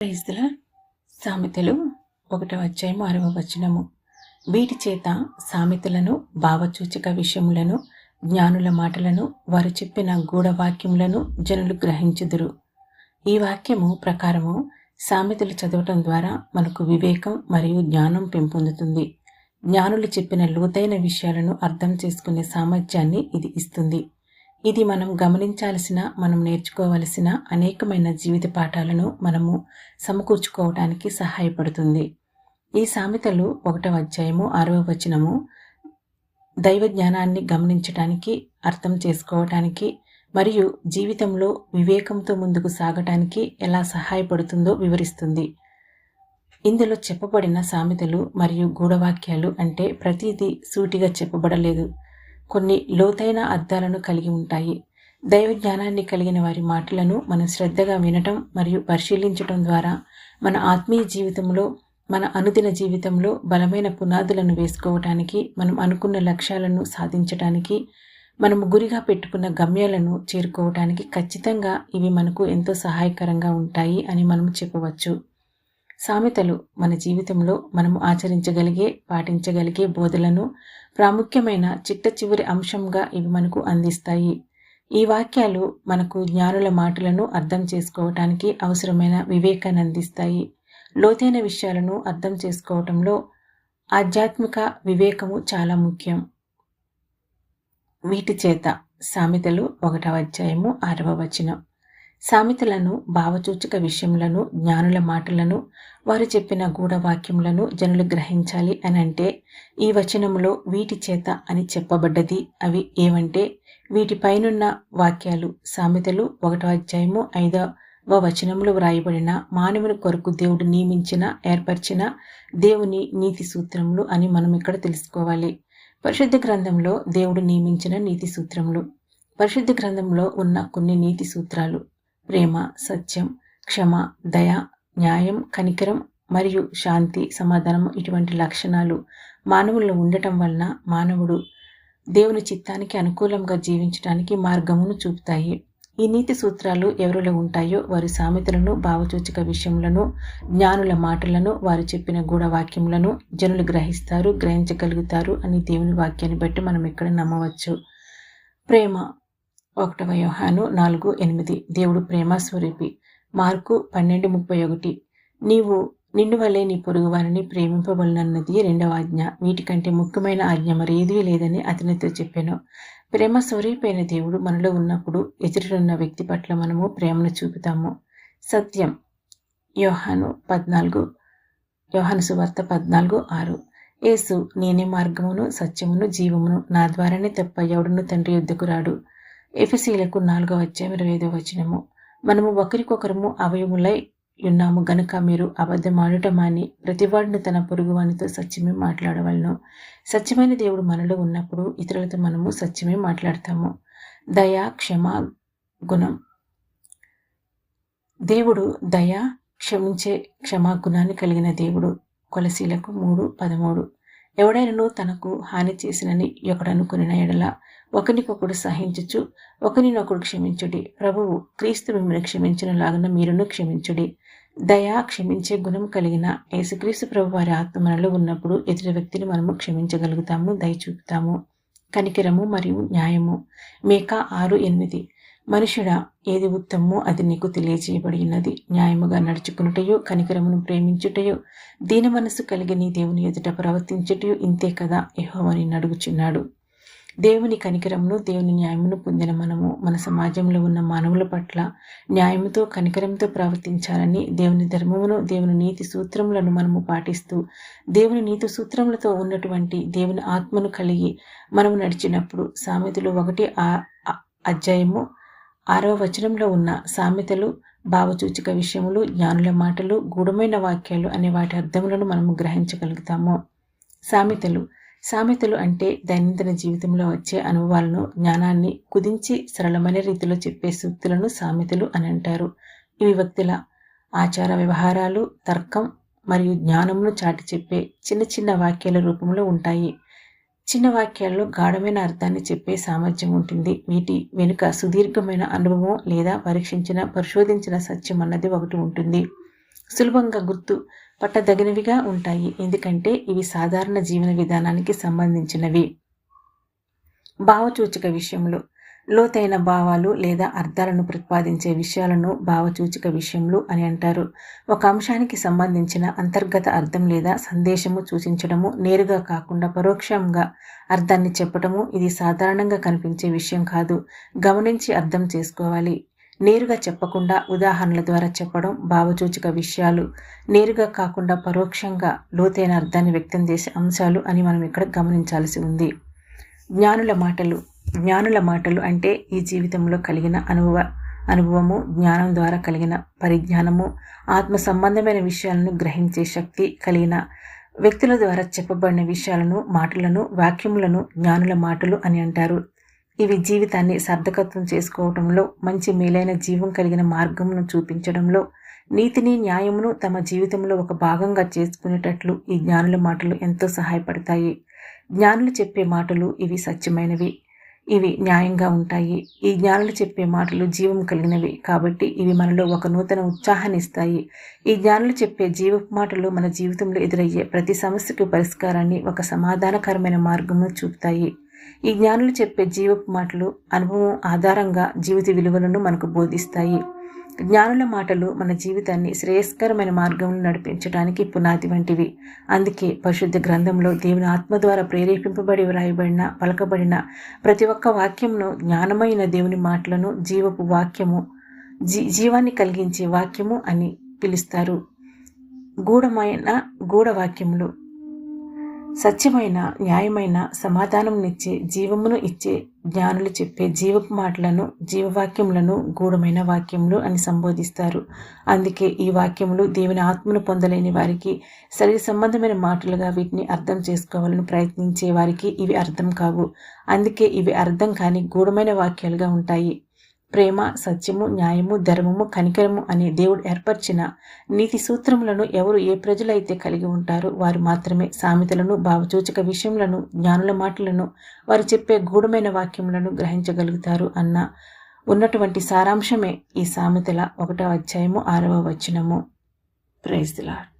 ప్రైజ్ల సామెతలు ఒకటవ అధ్యాయము ఆరవ వచనము. వీటి చేత సామెతలను భావచూచక విషయములను జ్ఞానుల మాటలను వారు చెప్పిన గూఢవాక్యములను జనులు గ్రహించుదురు. ఈ వాక్యము ప్రకారము సామెతలు చదవటం ద్వారా మనకు వివేకం మరియు జ్ఞానం పెంపొందుతుంది. జ్ఞానులు చెప్పిన లోతైన విషయాలను అర్థం చేసుకునే సామర్థ్యాన్ని ఇది ఇస్తుంది. ఇది మనం గమనించాల్సిన మనం నేర్చుకోవలసిన అనేకమైన జీవిత పాఠాలను మనము సమకూర్చుకోవడానికి సహాయపడుతుంది. ఈ సామెతలు ఒకటవ అధ్యాయము ఆరవ వచనము దైవ జ్ఞానాన్ని గమనించటానికి అర్థం చేసుకోవటానికి మరియు జీవితంలో వివేకంతో ముందుకు సాగటానికి ఎలా సహాయపడుతుందో వివరిస్తుంది. ఇందులో చెప్పబడిన సామెతలు మరియు గూఢవాక్యాలు అంటే ప్రతిదీ సూటిగా చెప్పబడలేదు. కొన్ని లోతైన అర్థాలను కలిగి ఉంటాయి. దైవ జ్ఞానాన్ని కలిగిన వారి మాటలను మనం శ్రద్ధగా వినటం మరియు పరిశీలించటం ద్వారా మన ఆత్మీయ జీవితంలో మన అనుదిన జీవితంలో బలమైన పునాదులను వేసుకోవటానికి మనం అనుకున్న లక్ష్యాలను సాధించటానికి మనము గురిగా పెట్టుకున్న గమ్యాలను చేరుకోవటానికి ఖచ్చితంగా ఇవి మనకు ఎంతో సహాయకరంగా ఉంటాయి అని మనం చెప్పవచ్చు. సామెతలు మన జీవితంలో మనము ఆచరించగలిగే పాటించగలిగే బోధలను ప్రాముఖ్యమైన చిట్ట చివరి అంశంగా ఇవి మనకు అందిస్తాయి. ఈ వాక్యాలు మనకు జ్ఞానుల మాటలను అర్థం చేసుకోవటానికి అవసరమైన వివేకాన్ని అందిస్తాయి. లోతైన విషయాలను అర్థం చేసుకోవటంలో ఆధ్యాత్మిక వివేకము చాలా ముఖ్యం. వీటి చేత సామెతలు ఒకటవ అధ్యాయము ఆరవ వచనం. సామెతలను భావచూచక విషయములను జ్ఞానుల మాటలను వారు చెప్పిన గూఢవాక్యములను జనులు గ్రహించాలి అని అంటే ఈ వచనములో వీటి చేత అని చెప్పబడ్డది. అవి ఏమంటే వీటిపైనున్న వాక్యాలు సామెతలు ఒకటో అధ్యాయము ఐదవ వచనములు వ్రాయబడిన మానవుని కొరకు దేవుడు నియమించిన ఏర్పరిచిన దేవుని నీతి సూత్రములు అని మనం ఇక్కడ తెలుసుకోవాలి. పరిశుద్ధ గ్రంథంలో దేవుడు నియమించిన నీతి సూత్రములు. పరిశుద్ధ గ్రంథంలో ఉన్న కొన్ని నీతి సూత్రాలు. ప్రేమ సత్యం క్షమ దయ న్యాయం కనికరం మరియు శాంతి సమాధానం ఇటువంటి లక్షణాలు మానవుల్లో ఉండటం వలన మానవుడు దేవుని చిత్తానికి అనుకూలంగా జీవించడానికి మార్గమును చూపుతాయి. ఈ నీతి సూత్రాలు ఎవరిలో ఉంటాయో వారి సామెతలను భావచూచక విషయములను జ్ఞానుల మాటలను వారు చెప్పిన గూఢవాక్యములను జనులు గ్రహిస్తారు గ్రహించగలుగుతారు అని దేవుని వాక్యాన్ని బట్టి మనం ఇక్కడ నమ్మవచ్చు. ప్రేమ ఒకటవ యోహాను నాలుగు ఎనిమిది. దేవుడు ప్రేమ స్వరూపి. మార్కు పన్నెండు ముప్పై ఒకటి. నీవు నిన్ను వల్లే నీ పొరుగు వారిని ప్రేమింపబడినన్నది రెండవ ఆజ్ఞ. వీటికంటే ముఖ్యమైన ఆజ్ఞ మరేదీ లేదని అతనితో చెప్పాను. ప్రేమ స్వరూపైన దేవుడు మనలో ఉన్నప్పుడు ఎదురున్న వ్యక్తి పట్ల మనము ప్రేమను చూపుతాము. సత్యం. యోహాను పద్నాలుగు. యోహాను సువార్త పద్నాలుగు ఆరు. యేసు నేనే మార్గమును సత్యమును జీవమును నా ద్వారానే తప్ప ఎవడును తండ్రి యుద్ధకు రాడు. ఎఫిసీలకు నాలుగవ అధ్యాయం ఇరవై ఐదవ వచనము. మనము ఒకరికొకరము అవయములై ఉన్నాము గనుక మీరు అబద్ధమాడటం మాని ప్రతివాడిని తన పొరుగువానితో సత్యమే మాట్లాడవలను. సత్యమైన దేవుడు మనలో ఉన్నప్పుడు ఇతరులతో మనము సత్యమే మాట్లాడతాము. దయ క్షమ గుణం. దేవుడు దయ క్షమించే క్షమాగుణాన్ని కలిగిన దేవుడు. కొలసీలకు మూడు పదమూడు. ఎవడైనను తనకు హాని చేసినని ఒకడనుకుని ఎడల ఒకరికొకడు సహించుచు ఒకరినొకడు క్షమించుడి. ప్రభువు క్రీస్తు మిమ్మల్ని క్షమించిన లాగున మీరును క్షమించుడి. దయా క్షమించే గుణం కలిగిన యేసుక్రీస్తు ప్రభు వారి ఆత్మ మనలో ఉన్నప్పుడు ఎదుటి వ్యక్తిని మనము క్షమించగలుగుతాము దయ చూపుతాము. కనికిరము మరియు న్యాయము. మేక ఆరు ఎనిమిది. మనుషుడా ఏది ఉత్తమో అది నీకు తెలియజేయబడినది న్యాయముగా నడుచుకునుటయో కనికరమును ప్రేమించుటయో దీన మనసు కలిగి నీ దేవుని ఎదుట ప్రవర్తించుటయో ఇంతే కదా యహోవని నడుగుచున్నాడు దేవుని కనికరమును దేవుని న్యాయమును పొందిన మనము మన సమాజంలో ఉన్న మానవుల పట్ల న్యాయముతో కనికరంతో ప్రవర్తించాలని దేవుని ధర్మమును దేవుని నీతి సూత్రములను మనము పాటిస్తూ దేవుని నీతి సూత్రములతో ఉన్నటువంటి దేవుని ఆత్మను కలిగి మనము నడిచినప్పుడు సామెతలు ఒకటి అధ్యాయము ఆరవ వచనంలో ఉన్న సామెతలు భావచూచిక విషయములు జ్ఞానుల మాటలు గూఢమైన వాక్యాలు అనే వాటి అర్థములను మనము గ్రహించగలుగుతాము. సామెతలు. సామెతలు అంటే దైనందిన జీవితంలో వచ్చే అనుభవాలను జ్ఞానాన్ని కుదించి సరళమైన రీతిలో చెప్పే సూక్తులను సామెతలు అని అంటారు. ఇవి వ్యక్తుల ఆచార వ్యవహారాలు తర్కం మరియు జ్ఞానమును చాటి చెప్పే చిన్న చిన్న వాక్యాల రూపంలో ఉంటాయి. చిన్న వాక్యాల్లో గాఢమైన అర్థాన్ని చెప్పే సామర్థ్యం ఉంటుంది. వీటి వెనుక సుదీర్ఘమైన అనుభవం లేదా పరీక్షించిన పరిశోధించిన సత్యం అన్నది ఒకటి ఉంటుంది. సులభంగా గుర్తు పట్టదగినవిగా ఉంటాయి. ఎందుకంటే ఇవి సాధారణ జీవన విధానానికి సంబంధించినవి. భావచూచిక విషయంలో లోతైన భావాలు లేదా అర్థాలను ప్రతిపాదించే విషయాలను భావచూచిక విషయంలో అని అంటారు. ఒక అంశానికి సంబంధించిన అంతర్గత అర్థం లేదా సందేశము సూచించడము నేరుగా కాకుండా పరోక్షంగా అర్థాన్ని చెప్పటము ఇది సాధారణంగా కనిపించే విషయం కాదు. గమనించి అర్థం చేసుకోవాలి. నేరుగా చెప్పకుండా ఉదాహరణల ద్వారా చెప్పడం భావచూచిక విషయాలు. నేరుగా కాకుండా పరోక్షంగా లోతైన అర్థాన్ని వ్యక్తం చేసే అంశాలు అని మనం ఇక్కడ గమనించాల్సి ఉంది. జ్ఞానుల మాటలు. జ్ఞానుల మాటలు అంటే ఈ జీవితంలో కలిగిన అనుభవ అనుభవము జ్ఞానం ద్వారా కలిగిన పరిజ్ఞానము ఆత్మ సంబంధమైన విషయాలను గ్రహించే శక్తి కలిగిన వ్యక్తుల ద్వారా చెప్పబడిన విషయాలను మాటలను వాక్యములను జ్ఞానుల మాటలు అని అంటారు. ఇవి జీవితాన్ని సార్థకత్వం చేసుకోవడంలో మంచి మేలైన జీవం కలిగిన మార్గమును చూపించడంలో నీతిని న్యాయమును తమ జీవితంలో ఒక భాగంగా చేసుకునేటట్లు ఈ జ్ఞానుల మాటలు ఎంతో సహాయపడతాయి. జ్ఞానులు చెప్పే మాటలు ఇవి సత్యమైనవి. ఇవి న్యాయంగా ఉంటాయి. ఈ జ్ఞానులు చెప్పే మాటలు జీవం కలిగినవి కాబట్టి ఇవి మనలో ఒక నూతన ఉత్సాహాన్ని ఇస్తాయి. ఈ జ్ఞానులు చెప్పే జీవ మాటలు మన జీవితంలో ఎదురయ్యే ప్రతి సమస్యకు పరిష్కారాన్ని ఒక సమాధానకరమైన మార్గంలో చూపుతాయి. ఈ జ్ఞానులు చెప్పే జీవపు మాటలు అనుభవం ఆధారంగా జీవిత విలువలను మనకు బోధిస్తాయి. జ్ఞానుల మాటలు మన జీవితాన్ని శ్రేయస్కరమైన మార్గంలో నడిపించడానికి పునాది వంటివి. అందుకే పరిశుద్ధ గ్రంథంలో దేవుని ఆత్మ ద్వారా ప్రేరేపింపబడి వ్రాయబడిన పలకబడిన ప్రతి ఒక్క వాక్యంను జ్ఞానమైన దేవుని మాటలను జీవపు వాక్యము జీ జీవాన్ని కలిగించే వాక్యము అని పిలుస్తారు. గూఢమైన గూఢవాక్యములు సత్యమైన న్యాయమైన సమాధానంనిచ్చే జీవమును ఇచ్చే జ్ఞానులు చెప్పే జీవపు మాటలను జీవవాక్యములను గూఢమైన వాక్యములు అని సంబోధిస్తారు. అందుకే ఈ వాక్యములు దేవుని ఆత్మను పొందలేని వారికి శరీర సంబంధమైన మాటలుగా వీటిని అర్థం చేసుకోవాలని ప్రయత్నించే వారికి ఇవి అర్థం కావు. అందుకే ఇవి అర్థం కాని గూఢమైన వాక్యాలుగా ఉంటాయి. ప్రేమ సత్యము న్యాయము ధర్మము కనికరము అనే దేవుడు ఏర్పరిచిన నీతి సూత్రములను ఎవరు ఏ ప్రజలైతే కలిగి ఉంటారో వారు మాత్రమే సామెతలను భావచూచక విషయములను జ్ఞానుల మాటలను వారు చెప్పే గూఢమైన వాక్యములను గ్రహించగలుగుతారు అన్న ఉన్నటువంటి సారాంశమే ఈ సామెతల ఒకటో అధ్యాయము ఆరవ వచనము. Praise lord